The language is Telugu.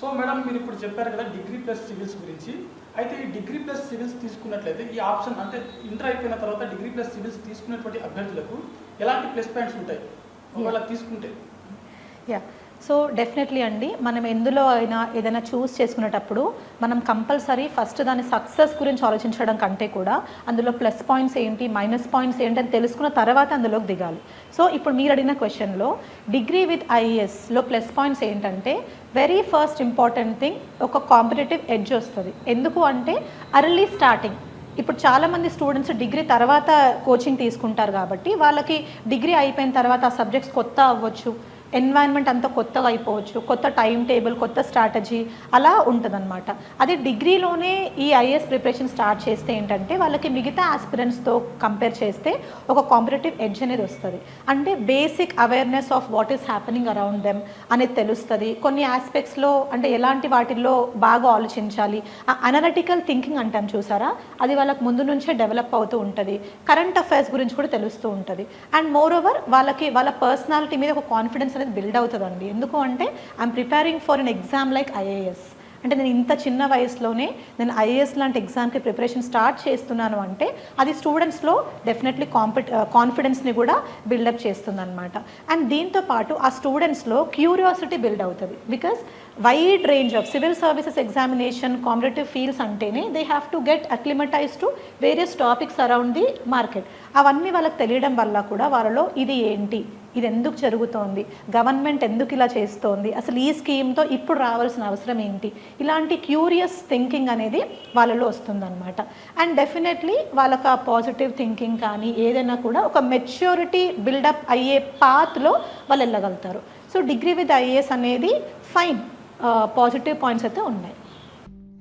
సో మేడం మీరు ఇప్పుడు చెప్పారు కదా డిగ్రీ ప్లస్ సివిల్స్ గురించి. అయితే ఈ డిగ్రీ ప్లస్ సివిల్స్ తీసుకున్నట్లయితే ఈ ఆప్షన్ అంటే ఇంటర్ అయిపోయిన తర్వాత డిగ్రీ ప్లస్ సివిల్స్ తీసుకున్నటువంటి అభ్యర్థులకు ఎలాంటి ప్లస్ పాయింట్స్ ఉంటాయి? ఒకవేళ తీసుకుంటే. యా. సో డెఫినెట్లీ అండి మనం ఎందులో అయినా ఏదైనా చూస్ చేసుకునేటప్పుడు మనం కంపల్సరీ ఫస్ట్ దాని సక్సెస్ గురించి ఆలోచించడం కంటే కూడా అందులో ప్లస్ పాయింట్స్ ఏంటి మైనస్ పాయింట్స్ ఏంటి అని తెలుసుకున్న తర్వాత అందులోకి దిగాలి. సో ఇప్పుడు మీరు అడిగిన క్వశ్చన్లో డిగ్రీ విత్ ఐఏఎస్లో ప్లస్ పాయింట్స్ ఏంటంటే వెరీ ఫస్ట్ ఇంపార్టెంట్ థింగ్ ఒక కాంపిటేటివ్ ఎడ్జ్ వస్తుంది. ఎందుకు అంటే అర్లీ స్టార్టింగ్ ఇప్పుడు చాలామంది స్టూడెంట్స్ డిగ్రీ తర్వాత కోచింగ్ తీసుకుంటారు కాబట్టి వాళ్ళకి డిగ్రీ అయిపోయిన తర్వాత ఆ సబ్జెక్ట్స్ కొత్త అవ్వచ్చు. ఎన్వైరన్మెంట్ అంతా కొత్తగా అయిపోవచ్చు కొత్త టైం టేబుల్ కొత్త స్ట్రాటజీ అలా ఉంటుందన్నమాట. అదే డిగ్రీలోనే ఈ ఐఏఎస్ ప్రిపరేషన్ స్టార్ట్ చేస్తే ఏంటంటే వాళ్ళకి మిగతా ఆస్పిరెంట్స్తో కంపేర్ చేస్తే ఒక కాంపిటేటివ్ ఎడ్జ్ అనేది వస్తుంది. అంటే basic awareness of what is happening around them అనేది తెలుస్తుంది. కొన్ని ఆస్పెక్ట్స్లో అంటే ఎలాంటి వాటిల్లో బాగా ఆలోచించాలి. అనలిటికల్ థింకింగ్ అంటాం చూసారా? అది వాళ్ళకి ముందు నుంచే డెవలప్ అవుతూ ఉంటుంది. కరెంట్ అఫైర్స్ గురించి కూడా తెలుస్తూ ఉంటుంది. అండ్ మోర్ ఓవర్ వాళ్ళకి వాళ్ళ పర్సనాలిటీ మీద ఒక కాన్ఫిడెన్స్ అనేది బిల్డ్ అవుతుందండి. ఎందుకు అంటే I'm preparing for an exam like IAS అంటే నేను ఇంత చిన్న వయసులోనే నేను ఐఏఎస్ లాంటి ఎగ్జామ్కి ప్రిపరేషన్ స్టార్ట్ చేస్తున్నాను అంటే అది స్టూడెంట్స్లో డెఫినెట్లీ కాంపిట్ కాన్ఫిడెన్స్ని కూడా బిల్డప్ చేస్తుంది అనమాట అండ్ దీంతో పాటు ఆ స్టూడెంట్స్లో క్యూరియాసిటీ బిల్డ్ అవుతుంది. Because wide range of civil services examination competitive fields అంటేనే they have to get acclimatize to various topics around the market అవన్నీ వాళ్ళకి తెలియడం వల్ల కూడా వాళ్ళలో ఇది ఏంటి? ఇది ఎందుకు జరుగుతోంది? గవర్నమెంట్ ఎందుకు ఇలా చేస్తోంది? అసలు ఈ స్కీమ్తో ఇప్పుడు రావాల్సిన అవసరం ఏంటి? ఇలాంటి క్యూరియస్ థింకింగ్ అనేది వాళ్ళలో వస్తుందన్నమాట. అండ్ డెఫినెట్లీ వాళ్ళకి ఆ పాజిటివ్ థింకింగ్ కానీ ఏదైనా కూడా ఒక మెచ్యూరిటీ బిల్డప్ అయ్యే పాత్లో వాళ్ళు వెళ్ళగలుగుతారు. సో డిగ్రీ విత్ ఐఏఎస్ అనేది ఫైన్ పాజిటివ్ పాయింట్స్ అయితే ఉన్నాయి.